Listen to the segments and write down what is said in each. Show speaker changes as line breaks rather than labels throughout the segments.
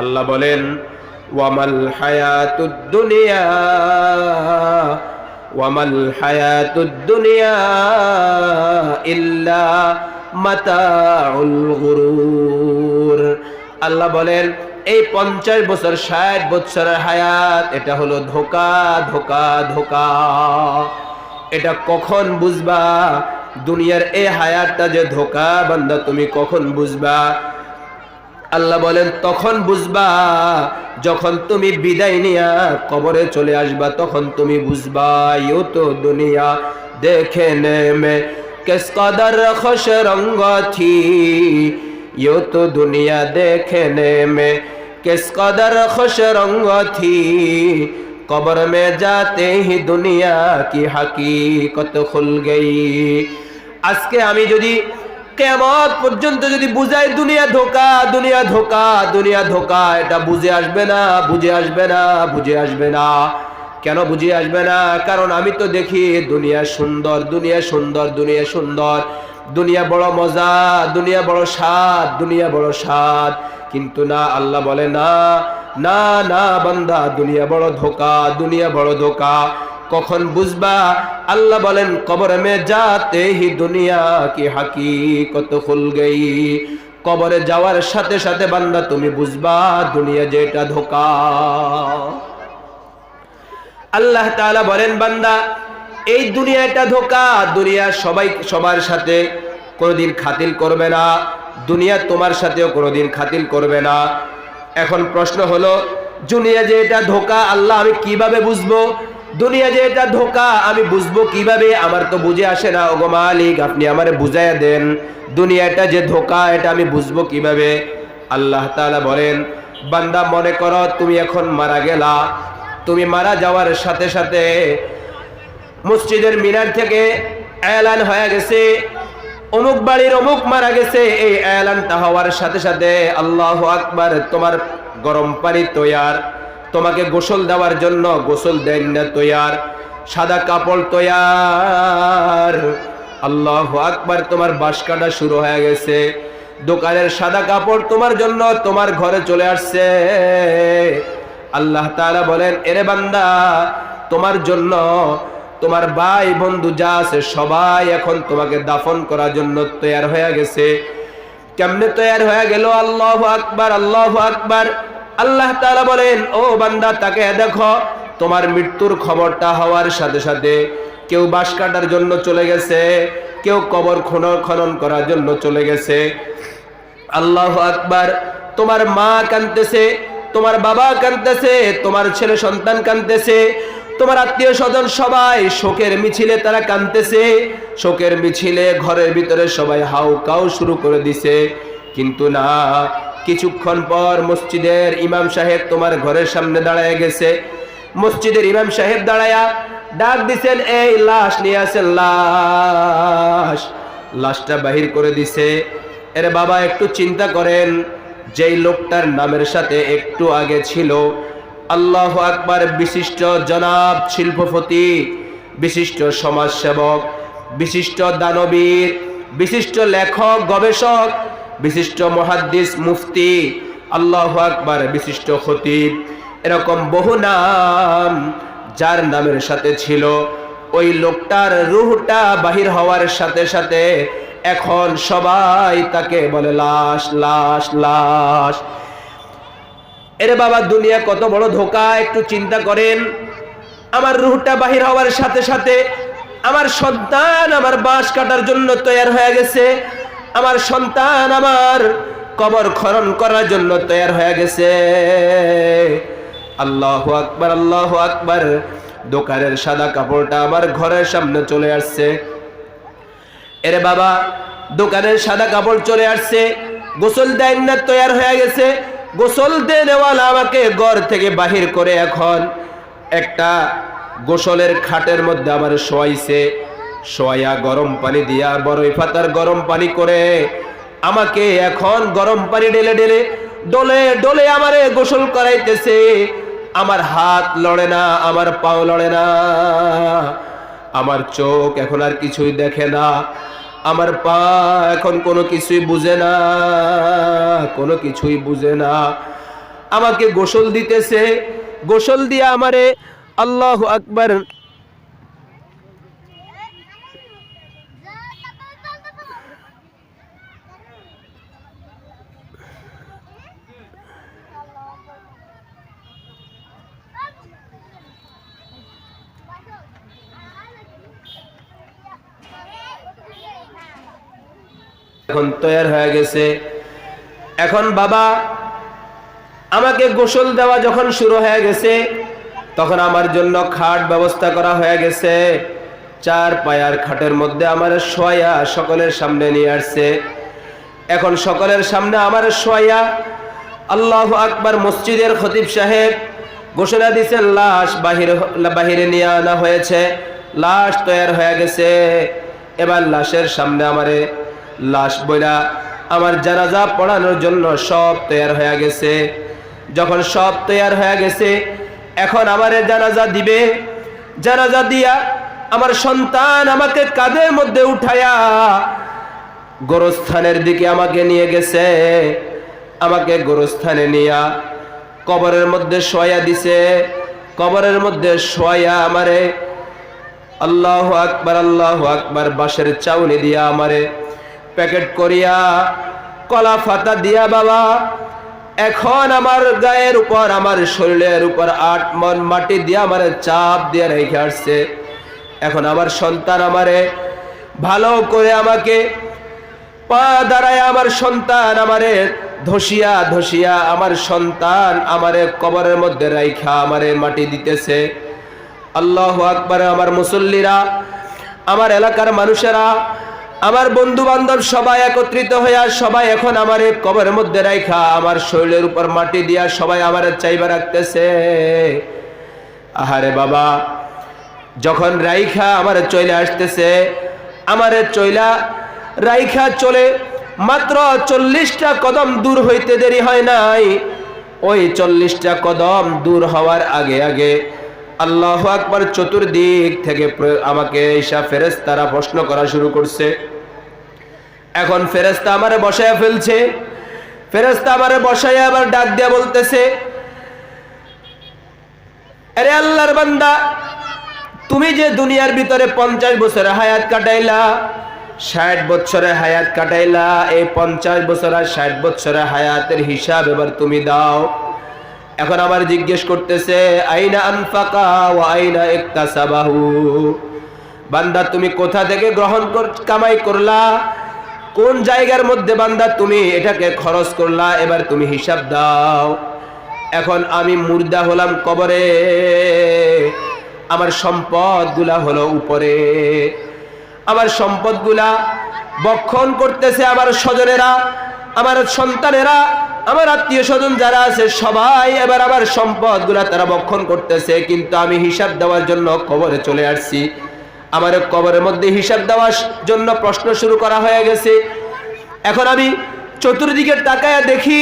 আল্লাহ বলেন, ওয়ামাল হায়াতুদ দুনিয়া, ওয়ামাল হায়াতুদ দুনিয়া ইল্লা মাতাউল গুরুর। আল্লাহ বলেন, এই পঞ্চাশ বছর, ষাট বছরের হায়াত, এটা হলো ধোকা ধোকা ধোকা। এটা কখন বুঝবা? দুনিয়ার এই হায়াতটা যে ধোকা, বান্দা, তুমি কখন বুঝবা? আল্লাহ বলেন, তখন বুঝবা, যখন তুমি বিদায় নিয়া কবরে চলে আসবা, তখন তুমি বুঝবা ইউ তো দুনিয়া দেখে নেমে কিস কদর খুশ রঙ্গ থি ইও তো দুনিয়া দেখে নেমে কিস কদর খুশ রঙ্গ থি, কবর মে যাতে হি দুনিয়া কি হাকিকত খুল গই। আজকে আমি যদি কেমত পর্যন্ত যদি বুঝাই দুনিয়া ধোকা দুনিয়া ধোকা দুনিয়া ধোকা, এটা বুঝে আসবে না, বুঝে আসবে না, বুঝে আসবে না। কেন বুঝে আসবে না? কারণ আমি তো দেখি দুনিয়া সুন্দর দুনিয়া সুন্দর দুনিয়া সুন্দর। দুনিয়া বড় মজা, দুনিয়া বড় স্বাদ, দুনিয়া বড় স্বাদ। কিন্তু না, আল্লাহ বলে, না না না বান্দা, দুনিয়া বড় ধোকা, দুনিয়া বড় ধোকা। কখন বুঝবা? আল্লাহ বলেন, কবর মে যাতে হি দুনিয়া কি হাকি কত খুল গই? কবরে যাওয়ার সাথে সাথে বান্দা, তুমি বুঝবা, দুনিয়া যেটা ধোকা। আল্লাহ তাআলা বলেন, বান্দা, এই দুনিয়াটা ধোকা, দুনিয়া সবাই, সবার সাথে কোনোদিন খাতিল করবে না, দুনিয়া তোমার সাথেও কোনোদিন খাতিল করবে না। এখন প্রশ্ন হলো, দুনিয়া যে এটা ধোকা, আল্লাহ আমি কীভাবে বুঝব? দুনিয়া যে এটা ধোকা, আমি বুঝব কীভাবে? আমার তো বুঝে আসে না। ওগো মালিক, আপনি আমারে বুঝাইয়া দেন। দুনিয়াটা যে ধোকা, এটা আমি বুঝব কীভাবে? আল্লাহ তাআলা বলেন, বান্দা মনে করো, তুমি এখন মারা গেলা। তুমি মারা যাওয়ার সাথে সাথে মসজিদের মিনার থেকে এলান হয়ে গেছে। অমুক বাড়ির অমুক মারা গেছে। এই এলানটা হওয়ার সাথে সাথে আল্লাহ আকবার, তোমার গরম পানি তৈয়ার। তোমাকে গোসল দেওয়ার জন্য গোসল দেন না তৈয়ার, সাদা কাপড় তৈয়ার। আল্লাহ আকবার, তোমার বাস কাটা শুরু হয়ে গেছে। দোকানের সাদা কাপড় তোমার জন্য তোমার ঘরে চলে আসছে। আল্লাহ তাআলা বলেন, এরে বান্দা, তোমার জন্য তোমার ভাই বন্ধু যা আছে সবাই এখন তোমাকে দাফন করার জন্য তৈয়ার হয়ে গেছে। কেমনে তৈয়ার হয়ে গেল? আল্লাহ আকবার আল্লাহ আকবার। আল্লাহ তাআলা বলেন, ও বান্দা, তাকে দেখো, তোমার মৃত্যুর খবরটা হওয়ার সাথে সাথে কেউ বাঁশ কাটার জন্য চলে গেছে, কেউ কবর খনন খনন করার জন্য চলে গেছে। আল্লাহ আকবার, তোমার মা কানতেছে তোমার বাবা কানতেছে তোমার ছেলে সন্তান কানতেছে তোমার আত্মীয় স্বজন সবাই শোকের মিছিলে তারা কানতেছে শোকের মিছিলে ঘরের ভিতরে সবাই হাউ কাউ শুরু করে দিছে। কিন্তু না কিছুক্ষণ পর মসজিদের ইমাম সাহেব তোমার ঘরের সামনে দাঁড়ায় গেছে। মসজিদের ইমাম সাহেব দাঁড়ায়া ডাক দিছেন, এই লাশ নিয়ে আসেন, লাশ। লাশটা বাহির করে দিছে। এর বাবা একটু চিন্তা করেন, যেই লোকটার নামের সাথে একটু আগে ছিল। আল্লাহ আকবার, বিশিষ্ট জনাব, শিল্পপতি, বিশিষ্ট সমাজসেবক, বিশিষ্ট দানবীর, বিশিষ্ট লেখক, গবেষক বিশিষ্ট মহাদ্দিস মুফতি, আল্লাহ আকবার বিশিষ্ট খতিব, এরকম বহু নাম যার নামের সাথে ছিল। ওই লোকটার রুহটা বাহির হওয়ার সাথে সাথে এখন সবাই তাকে বলে লাশ লাশ লাশ। এরে বাবা, দুনিয়া কত বড় ধোকা, একটু চিন্তা করেন। আমার রুহটা বাহির হওয়ার সাথে সাথে আমার সন্তান আমার বাঁশ কাটার জন্য তৈয়ার হয়ে গেছে। আমার সন্তান আমার কবর খনন করার জন্য তৈয়ার হয়ে গেছে। আল্লাহ আকবার আল্লাহ আকবার। দোকানের সাদা কাপড়টা আমার ঘরের সামনে চলে আসছে। এরে বাবা, দোকানের সাদা কাপড় চলে আসছে। গোসল দেন না, তৈয়ার হয়ে গেছে। গোসল দেওয়ালা আমাকে ঘর থেকে বাহির করে এখন একটা গোসলের খাটের মধ্যে আমার শোয়াইছে। শোয়া গরম পানি দিয়া বড়ই পাতার গরম পানি করে। আমাকে এখন গরম পানি ঢেলে ঢেলে ডলে ডলে আমারে গোসল করাইতেছে। আমার হাত লড়ে না, আমার পাও লড়ে না। আমার চোখ এখন আর কিছুই দেখে না। আমার পা এখন কোনো কিছুই বুঝে না, কোনো কিছুই বুঝে না। আমাকে গোসল দিতেছে। গোসল দিয়ে আমারে আল্লাহ আকবার এখন তৈয়ার হয়ে গেছে। এখন বাবা, আমাকে গোসল দেওয়া যখন শুরু হয়ে গেছে, তখন আমার জন্য খাট ব্যবস্থা করা হয়ে গেছে। চার পায়ার খাটের মধ্যে আমার শোয়া সকলের সামনে নিয়ে আসছে। এখন সকলের সামনে আমার শোয়া, আল্লাহ আকবার মসজিদের খতিব সাহেব ঘোষণা দিচ্ছেন লাশ বাহিরে বাহিরে নিয়ে আনা হয়েছে, লাশ তৈয়ার হয়ে গেছে। এবার লাশের সামনে আমারে লাশ বইরা আমার জানাজা পড়ানোর জন্য সব তৈয়ার হয়ে গেছে। যখন সব তৈয়ার হয়ে গেছে, এখন আমারে জানাজা দিবে। জানাজা দিয়া আমার সন্তান আমাকে কাদের মধ্যে উঠায়া গোরস্থানের দিকে আমাকে নিয়ে গেছে। আমাকে গোরস্থানে নিয়া কবরের মধ্যে শোয়া দিছে। কবরের মধ্যে শোয়া আমারে আল্লাহ আকবার আল্লাহ আকবার বাঁশের চাউনি দিয়া আমারে প্যাকেট করিয়া কলা ফাতা দিয়া, বাবা, এখন আমার গায়ের উপর, আমার শরীরের উপর আট মন মাটি দিয়ে আমার চাপ দিয়ে রেখে আসছে। এখন আমার সন্তান আমারে ভালো করে আমাকে পা দাঁড়ায়, আমার সন্তান আমারে ধসিয়া ধসিয়া আমার সন্তান আমারে কবরের মধ্যে রাইখা আমারে মাটি দিতেছে। আল্লাহ আকবার, আমার মুসল্লিরা, আমার এলাকার মানুষেরা আমার বন্ধু বান্ধব সবাই একত্রিত হইয়া সবাই এখন আমার কবরের মধ্যে রাইখা, আমার শরীরের উপর মাটি দিয়া সবাই আমার চাইবা রাখতেছে। আহারে বাবা, যখন রাইখা আমার চলে আসতেছে, আমার চইলা রাইখা চলে মাত্র চল্লিশটা কদম দূর হইতে দেরি হয় নাই। ওই চল্লিশটা কদম দূর হওয়ার আগে আগে আল্লাহ আকবার চতুর্দিক থেকে আমাকে ঈশা ফেরেস তারা প্রশ্ন করা শুরু করছে। এখন ফেরেস্তা আমারে বসায় ফেলছে। ফেরেস্তা আমারে বসায় আবার ডাক দিয়া বলতেছে, আরে আল্লাহর বান্দা, তুমি যে দুনিয়ার ভিতরে পঞ্চাশ বছরের হায়াত কাটাইলা, ষাট বছরে হায়াত কাটাইলা, এই পঞ্চাশ বছর আর ষাট বছরের হায়াতের হিসাব এবার তুমি দাও। এখন আমার জিজ্ঞেস করতেছে, আইনা আনফাকা ও আইনা ইকতাসাবাহু? বান্দা, তুমি কোথা থেকে গ্রহণ কামাই করলা? কোন জায়গার মধ্যে বান্দা তুমি এটাকে খরচ করলা? এবার তুমি হিসাব দাও। এখন আমি মুর্দা হলাম কবরে, আমার সম্পদগুলা হলো উপরে। আমার সম্পদগুলা বক্ষণ করতেছে আমার স্বজনেরা, আমার সন্তানেরা আমার আত্মীয় স্বজন যারা আছে, সবাই এবার আমার সম্পদগুলা তারা বক্ষণ করতেছে, কিন্তু আমি হিসাব দেওয়ার জন্য কবরে চলে আসছি। আমার কবরের মধ্যে হিসাব দেওয়ার জন্য প্রশ্ন শুরু করা হয়ে গেছে। এখন আমি চতুর্দিকে তাকায় দেখি,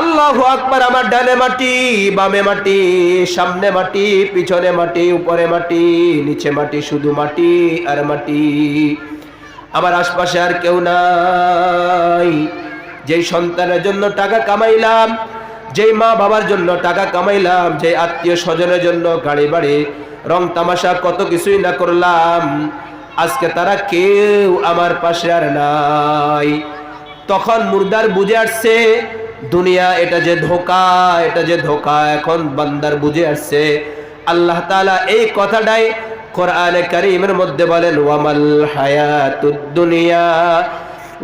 আল্লাহ আকবার আমার ডানে মাটি, বামে মাটি, সামনে মাটি, পিছনে মাটি, উপরে মাটি, নিচে মাটি, শুধু মাটি আর মাটি। আমার আশপাশে আর কেউ নাই। যেই সন্তানের জন্য টাকা কামাইলাম, যেই মা বাবার জন্য টাকা কামাইলাম যে আত্মীয় স্বজনের জন্য গাড়ি বাড়ি, রং তামাশা কত কিছুই না করলাম, আজকে তারা কেউ আমার পাশে আর নাই। তখন মুর্দার বুঝে আসছে, দুনিয়া এটা যে ধোকা, এটা যে ধোকা, এখন বান্দার বুঝে আসছে। আল্লাহ তালা এই কথাটাই কোরআনে কারীমের মধ্যে বলেন, ওয়ামাল হায়াতুদ দুনিয়া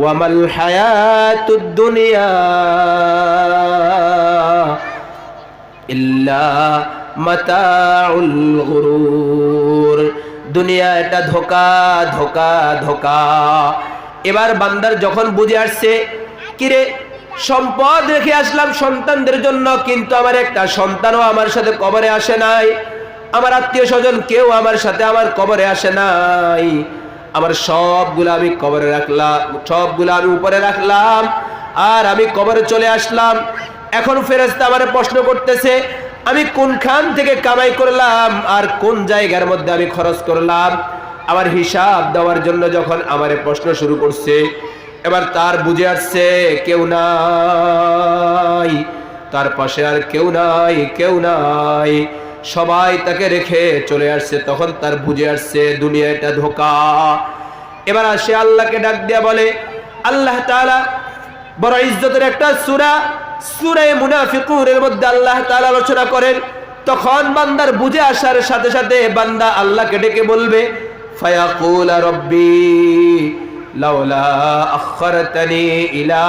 ওয়ামাল হায়াতুদ দুনিয়া ইল্লা মাতাউল গুরুর। দুনিয়া এটা ধোকা ধোকা ধোকা। এবার বান্দার যখন বুঝে আসছে, কিরে, সম্পদ রেখে আসলাম সন্তানদের জন্য, কিন্তু আমার একটা সন্তানও আমার সাথে কবরে আসে নাই। আমার আত্মীয় স্বজন কেউ আমার সাথে আমার কবরে আসে নাই। আমার সবগুলো আমি কবরে রাখলাম, সবগুলো আমি উপরে রাখলাম, আর আমি কবরে চলে আসলাম। এখন ফেরেস্তা আমার প্রশ্ন করতেছে, আমি কোনখান থেকে কামাই করলাম আর কোন জায়গার মধ্যে আমি খরচ করলাম? আমার হিসাব দেওয়ার জন্য যখন আমার প্রশ্ন শুরু করছে, এবার তার বুঝে আসছে, কেউ নাই। তার পাশে আর কেউ নাই কেউ নাই। সবাই তাকে রেখে চলে আসছে, তখন তার বুঝে আসছে দুনিয়া এটা ধোকা। এবার আসে আল্লাহকে ডাক দিয়া বলে, আল্লাহ তালা বড় ইজ্জতের একটা সুরা, সুরে মুনাফিকুরের মধ্যে আল্লাহ তালা আলোচনা করেন। তখন বান্দার বুঝে আসার সাথে সাথে বান্দা আল্লাহকে ডেকে বলবে আখরতানি ইলা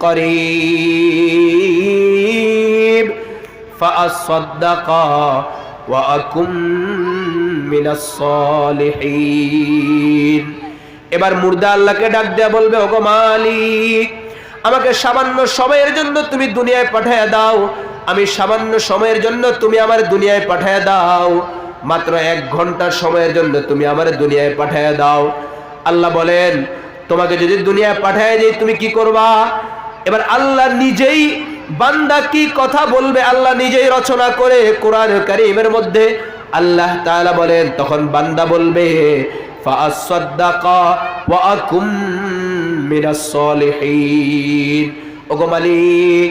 করিম فأصدق وأكن من الصالحين এবার মুর্দা আল্লাহকে ডাক দেয়া বলবে ওগো মালিক আমাকে সামান্য সময়ের জন্য তুমি দুনিয়ায় পাঠায় দাও আমি সামান্য সময়ের জন্য তুমি আমার দুনিয়ায় পাঠায় দাও মাত্র এক ঘন্টা সময়ের জন্য তুমি আমার দুনিয়ায় পাঠায় দাও আল্লাহ বলেন তোমাকে যদি দুনিয়ায় পাঠায় দিই তুমি কি করবা এবার আল্লাহ নিজেই বান্দা কি কথা বলবে আল্লাহ নিজেই রচনা করে কোরআন কারীমের মধ্যে? আল্লাহ তাআলা বলেন, তখন বান্দা বলবে মালিক,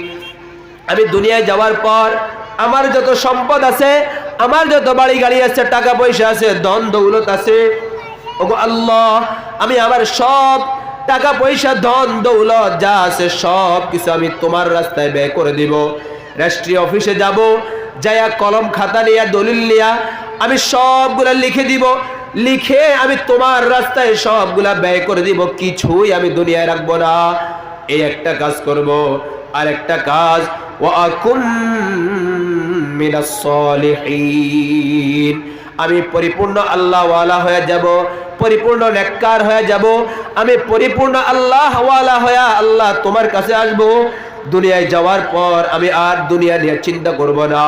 আমি দুনিয়ায় যাওয়ার পর আমার যত সম্পদ আছে, আমার যত বাড়ি গাড়ি আছে, টাকা পয়সা আছে, ধন দৌলত আছে, ওগো আল্লাহ, আমি আমার সব টাকা পয়সা, ধন, দৌলত, যা আছে সব কিছু আমি তোমার রাস্তায় ব্যয় করে দিব। রাষ্ট্রীয় অফিসে যাব, যাইয়া কলম খাতা নিয়া, দলিল নিয়া, আমি সবগুলা লিখে দিব। লিখে আমি তোমার রাস্তায় সবগুলা ব্যয় করে দিব। কিছুই আমি দুনিয়ায় রাখব না। এই একটা কাজ করব। আর একটা কাজ ও ওয়াকুম মিনাস সলিহিন। আমি পরিপূর্ণ আল্লাহওয়ালা হয়ে যাব, পরিপূর্ণ নেককার হয়ে যাব, আমি পরিপূর্ণ আল্লাহওয়ালা হয়ে আল্লাহ তোমার কাছে আসব। দুনিয়ায় যাওয়ার পর আমি আর দুনিয়া নিয়ে চিন্তা করব না।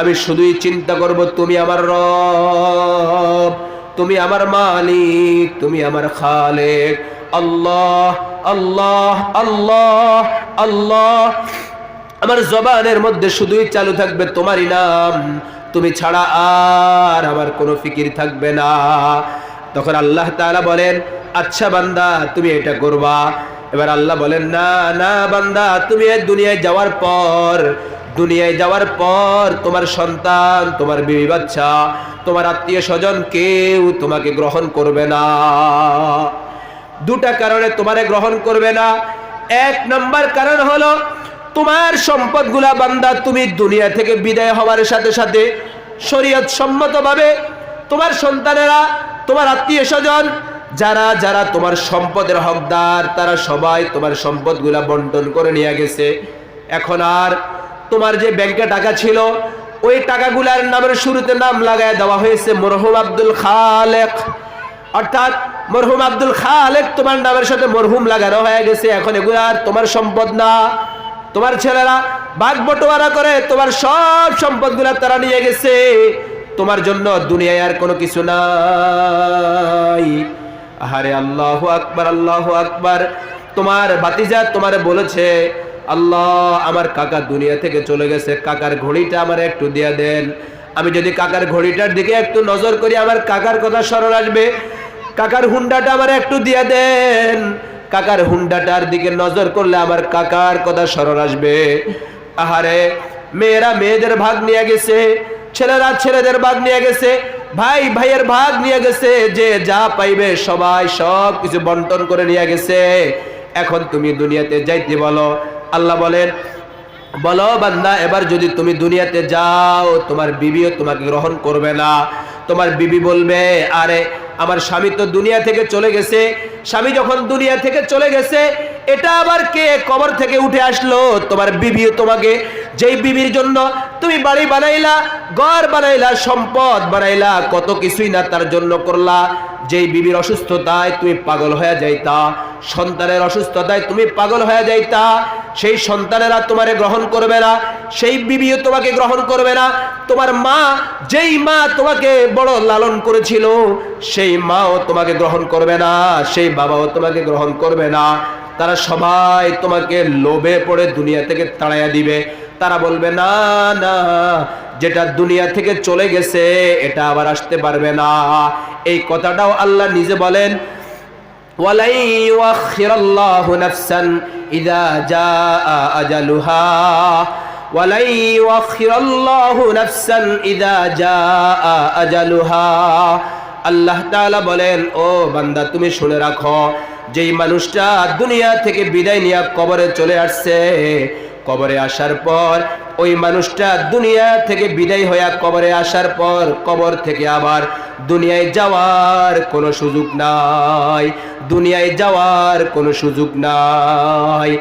আমি শুধুই চিন্তা করব, তুমি আমার রব, তুমি আমার মালিক, তুমি আমার খালেক। আল্লাহ আল্লাহ আল্লাহ আল্লাহ। আমার জবানের মধ্যে শুধুই চালু থাকবে তোমারই নাম। তুমি ছাড়া আর আমার কোনো ফিকির থাকবে না। তখন আল্লাহ তাআলা বলেন আচ্ছা বান্দা, তুমি এটা করবা। এবার আল্লাহ বলেন, না না বান্দা, তুমি দুনিয়ায় যাওয়ার পর, দুনিয়ায় যাওয়ার পর তোমার সন্তান, তোমার বিবি বাচ্চা, তোমার আত্মীয় স্বজন কেউ তোমাকে গ্রহণ করবে না। দুটা কারণে তোমারে গ্রহণ করবে না। এক নম্বর কারণ হলো তোমার সম্পদগুলা বান্দা তুমি দুনিয়া থেকে বিদায় হওয়ার সাথে সাথে শরীয়ত সম্মতভাবে তোমার সন্তানেরা, তোমার আত্মীয় স্বজন যারা যারা তোমার সম্পদের হকদার, তারা সবাই তোমার সম্পদগুলা বন্টন করে নিয়ে গেছে। এখন আর তোমার যে ব্যাংকে টাকা ছিল, ওই টাকাগুলার নামের শুরুতে নাম লাগায় দেওয়া হয়েছে মরহুম আব্দুল খালেক। অর্থাৎ মরহুম আব্দুল খালেক তোমার নামের সাথে মরহুম লাগানো হয়ে গেছে, এখন এগুলো আর তোমার সম্পদ না। তোমার ছেলেরা বাঘ বটোয়ারা করে, তোমার সব সম্পদগুলো তারা নিয়ে গেছে। তোমার জন্য দুনিয়ায় আর কোনো কিছু নাই। আহারে আল্লাহ আকবার আল্লাহ আকবার। তোমার বাতিজা তোমারে বলেছে, আল্লাহ, আমার কাকা দুনিয়া থেকে চলে গেছে। কাকার ঘড়িটা আমার একটু দিয়ে দেন। আমি যদি কাকার ঘড়িটার দিকে একটু নজর করি, আমার কাকার কথা স্মরণ আসবে। কাকার হুন্ডাটা আমার একটু দিয়ে দেন। কাকার হুন্ডাটার দিকে নজর করলে আমার কাকার কথা স্মরণ আসবে। আহারে, মেয়েরা মেয়েদের ভাগ নিয়ে গেছে, ছেলেরা ছেলেদের ভাগ নিয়ে গেছে, ভাই ভাইয়ের ভাগ নিয়ে গেছে, যে যা পাইবে সবাই সব কিছু বন্টন করে নিয়ে গেছে। এখন তুমি দুনিয়াতে যাইতে বলো। আল্লাহ বলেন, বলো বান্দা, এবার যদি তুমি দুনিয়াতে যাও, তোমার বিবিও তোমাকে গ্রহণ করবে না। তোমার বিবি বলবে, আরে আমার স্বামী তো দুনিয়া থেকে চলে গেছে। স্বামী যখন দুনিয়া থেকে চলে গেছে, এটা আবার কে কবর থেকে উঠে আসলো? তোমার বিবিও তোমাকে। যেই বিবির জন্য তুমি বাড়ি বানাইলা, ঘর বানাইলা, সম্পদ বানাইলা, কত কিছুই না তার জন্য করলা। যেই বিবির অসুস্থতায় তুমি পাগল হয়ে যাইতা, সন্তানের অসুস্থতায় তুমি পাগল হয়ে যাইতা, সেই সন্তানেরা তোমারে গ্রহণ করবে না। সেই বিবিও তোমাকে গ্রহণ করবে না। তোমার মা, যেই মা তোমাকে বড় লালন করেছিল, সেই মাও তোমাকে গ্রহণ করবে না, সেই বাবাও তোমাকে গ্রহণ করবে না। তারা সবাই তোমাকে লোভে পড়ে দুনিয়া থেকে তাড়াইয়া দিবে। তারা বলবে, না না, যেটা দুনিয়া থেকে চলে গেছে, এটা আবার আসতে পারবে না। এই কথাটাও আল্লাহ নিজে বলেন, ওয়ালাই ইদা যা আজালুহা। ولن يؤخر الله نفسا إذا جاء أجلها আল্লাহ তাআলা বলেন ও বান্দা তুমি শুনে রাখো যেই মানুষটা দুনিয়া থেকে বিদায় নিয়ে কবরে চলে আসছে কবরে আসার পর ওই মানুষটা দুনিয়া থেকে বিদায় হয়ে কবরে আসার পর কবর থেকে আবার দুনিয়ায় যাওয়ার কোনো সুযোগ নাই দুনিয়ায় যাওয়ার কোনো সুযোগ নাই